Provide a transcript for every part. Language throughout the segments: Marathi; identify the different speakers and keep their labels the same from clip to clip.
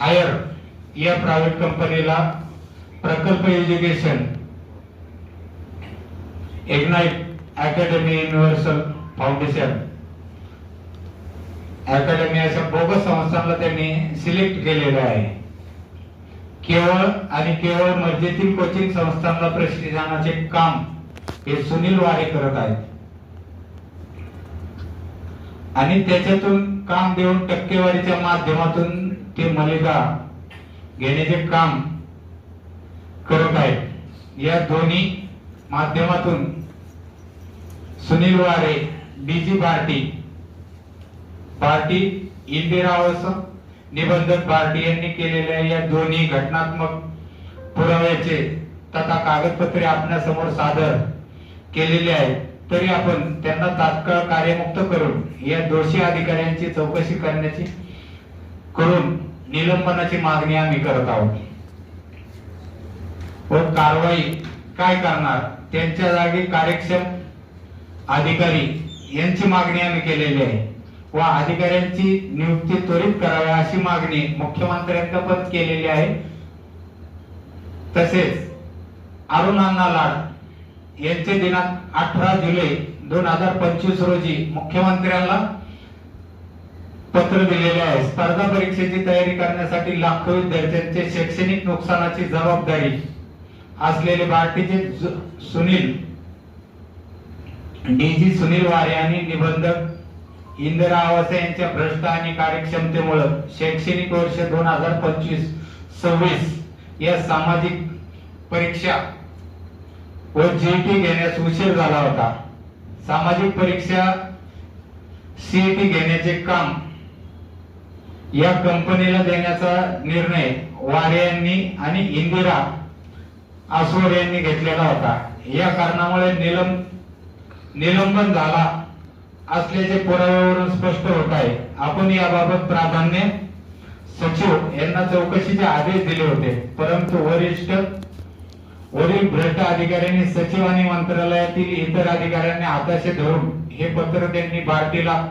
Speaker 1: हायर या प्रायव्हेट कंपनीला Prakalp education ignite academy universal foundation academy अशा बोगस संस्थांना त्यांनी सिलेक्ट केलेलं आहे. केवळ आणि केवळ मर्जीतील कोचिंग संस्थांना प्रशिक्षणाचे काम हे सुनील वारे करत आहेत. आणि त्याच्यातून काम देऊन टक्केवारीच्या माध्यमातून ते मलिदा घेण्याचे काम करत आहेत. या दोन्ही माध्यमातून सुनील वारे डीजी पार्टी पार्टी इंदिरा आवास निबंधक पार्टी यांनी केलेल्या या दोन्ही घटनात्मक पुराव्याचे तथा कागदपत्रे आपल्यासमोर सादर केलेले आहेत. तरी आपण त्यांना तात्काळ कार्यमुक्त करून या दोषी अधिकाऱ्यांची चौकशी करण्याची करून निलंबनाची मागणी आम्ही करत आहोत. व कारवाई काय करणार? त्यांच्या जागी कार्यक्षम अधिकारी यांची मागणी आम्ही केलेली आहे. व अधिकाऱ्यांची नियुक्ती त्वरित करावी अशी मागणी मुख्यमंत्र्यांना पण केलेली आहे. तसेच अरुण अण्णा लाड यांचे दिनांक अठरा जुलै दोन हजार पंचवीस रोजी मुख्यमंत्र्यांना पत्र दिलेले आहे. स्पर्धा परीक्षेची तयारी करण्यासाठी लाखो विद्यार्थ्यांचे शैक्षणिक नुकसानाची जबाबदारी असलेले भारतीचे सुनील डीजी सुनील वारे आणि निबंधक इंदिरा आवासे यांच्या भ्रष्ट आणि कार्यक्षमतेमुळे शैक्षणिक वर्ष दोन हजार पंचवीस सव्वीस या सामाजिक परीक्षा व जीईटी घेण्यास उशीर झाला होता. सामाजिक परीक्षा सीईटी घेण्याचे काम या कंपनीला देण्याचा निर्णय वारे यांनी आणि इंदिरा आसवर यांनी घेतलेला होता. या कारणामुळे निलंब निलंबन झाला असल्याचे पुराव्यावरून स्पष्ट होत आहे. आपण याबाबत प्राधान्य सचिव यांना चौकशीचे आदेश दिले होते. परंतु वरिष्ठ वरील भ्रष्ट अधिकाऱ्यांनी सचिव आणि मंत्रालयातील इतर अधिकाऱ्यांनी हाताशी धरून हे पत्र त्यांनी भारतीला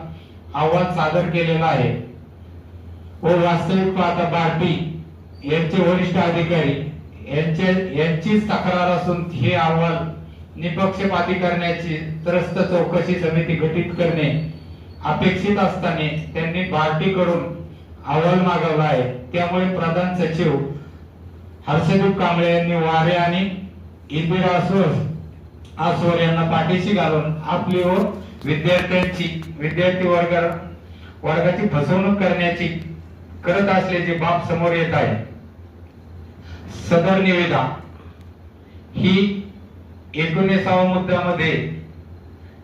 Speaker 1: आव्हान सादर केलेलं आहे. व वास्तविक पाहता भारती यांचे वरिष्ठ अधिकारी यांचे यांचीच तक्रार असून हे अहवाल निपक्षपाती करण्याची त्रस्त चौकशी समिती गठीत करणे अपेक्षित असताना त्यांनी भारतीकडून अहवाल मागवला आहे. त्यामुळे प्रधान सचिव हर्षदीप कांबळे यांनी वारे आणि इंदिरा असोर आसोर यांना पाठीशी घालून आपली व विद्यार्थ्यांची विद्यार्थी वर्ग वर्गाची फसवणूक करण्याची करत असल्याची बाब समोर येत आहे. सदर निविदा ही एकोणीसाव्या मुद्द्यामध्ये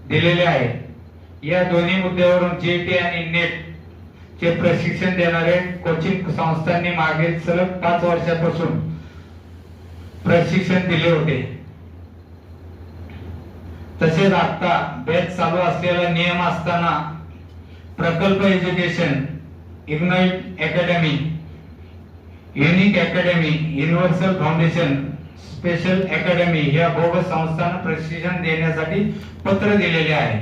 Speaker 1: दिलेले आहे. या दोन्ही मुद्द्यावरून जेटी आणि नेट चे प्रशिक्षण देणारे कोचिंग संस्थांनी मागे सलग पाच वर्षापासून प्रशिक्षण दिले होते. तसेच आता बॅच चालू असलेला नियम असताना Prakalp education ignite academy unique academy universal foundation special academy या बोगस संस्थांना प्रशिक्षण देण्यासाठी पत्र दिलेले आहे.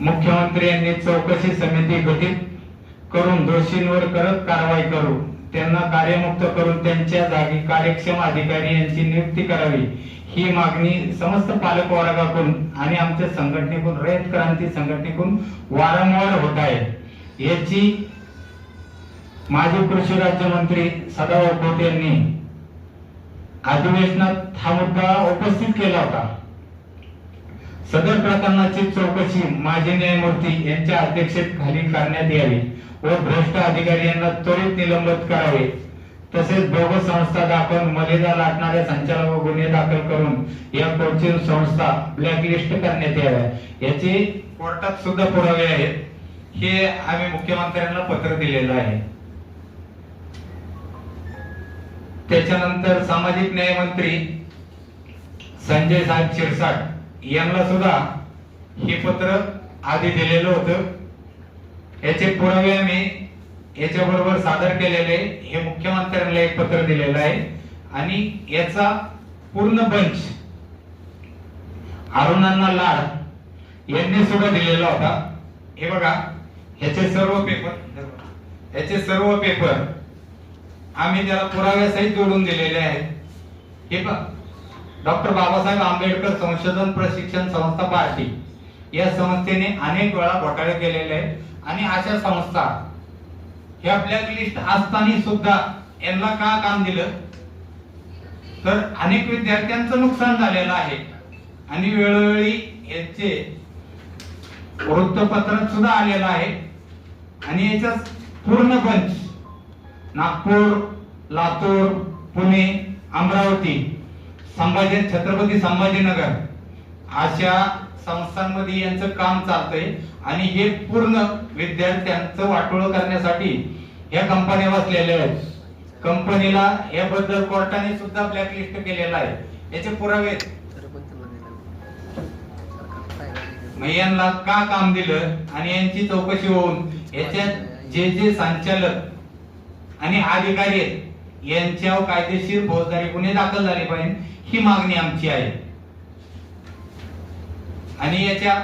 Speaker 1: मुख्यमंत्री यांनी चौकशी समिती गठीत करून दोषींवर करत कारवाई करू. त्यांना कार्यमुक्त करून त्यांच्या जागी कार्यक्षम अधिकारी यांची नियुक्ती करावी. ही मागणी समस्त पालक वर्गाकडून आणि आमच्या संघटनेकडून रयत क्रांती संघटनेकडून वारंवार होत आहे. याची माजी कृषी राज्यमंत्री सदाभाऊ खोत यांनी अधिवेशनात हा मुद्दा उपस्थित केला होता. सदर प्रकरणाची चौकशी माजी न्यायमूर्ती यांच्या अध्यक्षतेखाली करण्यात यावी. व भ्रष्ट अधिकारी यांना त्वरित निलंबित करावे. तसेच बोगस संस्था दाखवून मर्यादा लाटणाऱ्या संचालक गुन्हे दाखल करून या कोचिंग संस्था ब्लॅकलिस्ट करण्यात याव्या. याचे कोर्टात सुद्धा पुरावे आहेत. हे आम्ही मुख्यमंत्र्यांना पत्र दिलेलं आहे. त्याच्यानंतर सामाजिक न्याय मंत्री संजय साहेब शिरसाट यांना सुद्धा हे पत्र आधी दिलेलं होतं. याचे पुरावे आम्ही याच्याबरोबर सादर केलेले हे मुख्यमंत्र्यांना एक पत्र दिलेलं आहे. आणि याचा पूर्ण बंच अरुणांना लाड यांनी सुद्धा दिलेला होता. हे बघा ह्याचे सर्व पेपर याचे सर्व पेपर आम्ही त्याला पुराव्यासहित जोडून दिलेले आहेत. हे बघा डॉक्टर बाबासाहेब आंबेडकर संशोधन प्रशिक्षण संस्था पार्टी या संस्थेने अनेक वेळा घोटाळे केलेले आहेत. आणि अशा संस्था. ह्या ब्लॅक लिस्ट असताना सुद्धा यांना का काम दिलं? तर अनेक विद्यार्थ्यांचं नुकसान झालेलं आहे. आणि वेळोवेळी याचे वृत्तपत्रात सुद्धा आलेलं आहे. आणि याचा पूर्ण पंच नागपूर लातूर पुणे अमरावती संभाजी छत्रपती संभाजीनगर अशा संस्थांमध्ये यांचं काम चालतंय आणि हे पूर्ण विद्यार्थ्यांचं वाटोळ करण्यासाठी या कंपन्या बसलेल्या आहेत. कंपनीला याबद्दल कोर्टाने सुद्धा ब्लॅकलिस्ट केलेला आहे. याचे पुरावे यांना का काम दिलं आणि यांची चौकशी होऊन याच्यात जे जे संचालक आणि अधिकारी आहेत यांच्यावर कायदेशीर फौजदारी गुन्हे दाखल झाले पाहिजे ही मागणी आमची आहे. आणि याच्या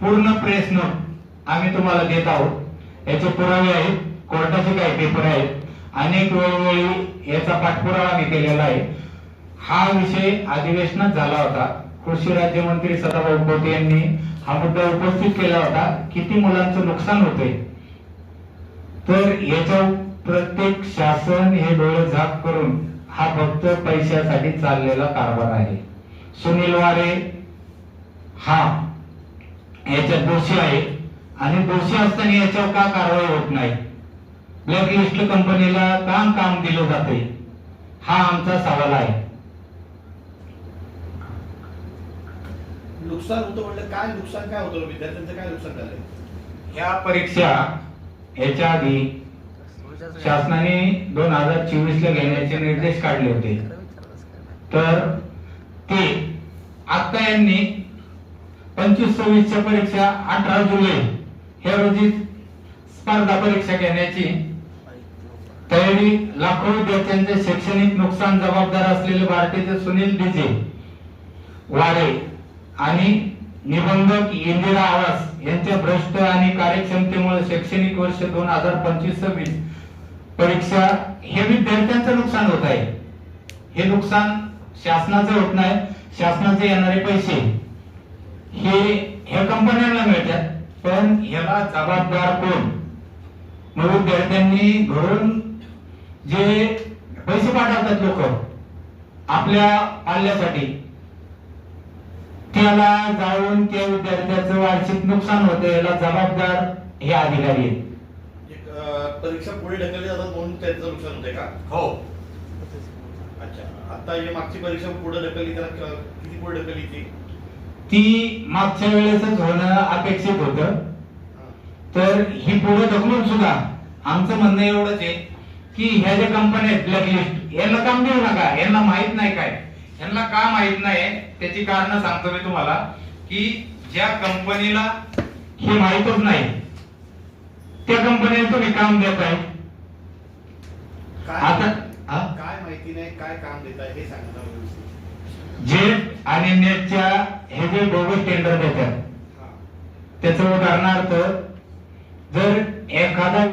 Speaker 1: पूर्ण प्रेस नोट आम्ही तुम्हाला देत आहोत. याचे पुरावे आहेत कोर्टाचे काही पेपर आहेत. अनेक वेळोवेळी याचा पाठपुरावा आम्ही केलेला आहे. हा विषय अधिवेशनात झाला होता. कृषी राज्यमंत्री सदाभाऊ खोटे यांनी हा मुद्दा उपस्थित केला होता. किती मुलांचं नुकसान होतंय? तर याच्या प्रत्येक शासन हे डोळे झाक करून हा फक्त पैशासाठी चाललेला कारभार आहे. सुनील वारे हा. याच्यात दोषी आहे. आणि दोषी असताना याच्यावर का कारवाई होत नाही? ब्लॅकलिस्ट कंपनीला काम काम दिलं जाते हा आमचा सवाल आहे.
Speaker 2: नुकसान होतं म्हटलं काय नुकसान काय होतं? विद्यार्थ्यांचं काय नुकसान झालंय?
Speaker 1: या परीक्षा याच्या आधी शासनाने दोन हजार चोवीस ला घेण्याचे निर्देश काढले होते. तर ते आता यांनी पंचवीस सव्वीसच्या परीक्षा अठरा जुलै ह्या रोजी स्पर्धा परीक्षा घेण्याची. तयारी लाखो विद्यार्थ्यांचे शैक्षणिक नुकसान जबाबदार असलेले भारतीय सुनील डीजे वारे आणि निबंधक इंदिरा आवास यांच्या भ्रष्ट आणि कार्यक्षमतेमुळे शैक्षणिक वर्ष दोन हजार पंचवीस सव्वीस परीक्षा हे विद्यार्थ्यांचं नुकसान होत आहे. हे नुकसान शासनाचं होत नाही. शासनाचे येणारे पैसे ह्या कंपन्यांना मिळतात पण ह्याला जबाबदार कोण? मग विद्यार्थ्यांनी घरून जे पैसे पाठवतात लोक आपल्या पाल्यासाठी त्याला जाऊन त्या विद्यार्थ्याचं वार्षिक नुकसान होतं याला जबाबदार हे अधिकारी आहेत.
Speaker 2: परीक्षा पुढे ढकलली जातात म्हणून त्यांचं नुकसान होतंय का?
Speaker 1: हो.
Speaker 2: अच्छा. आता ही मागची परीक्षा पुढे ढकलली त्याला किती पुढे ढकलली ती?
Speaker 1: ती मागच्या वेळेसच होणं अपेक्षित होतं तर ही पुढे ढकलून सुद्धा आमचं म्हणणं एवढंच आहे की ह्या ज्या कंपन्या आहेत ब्लॅकलिस्ट यांना काम देऊ नका यांना माहीत नाही काय यांना का माहीत नाही त्याची कारण सांगतो मी तुम्हाला की ज्या कंपनीला हे माहितच नाही त्या कंपनीला तुम्ही काम देत आहे
Speaker 2: काय
Speaker 1: आता-?
Speaker 2: काय माहिती नाही काय काम देत आहे हे सांगा ना व्यवस्थित.
Speaker 1: जेट आणि नेटच्या हे जे बोगस टेंडर देतात. त्याचं उदाहरणार्थ जर एखादा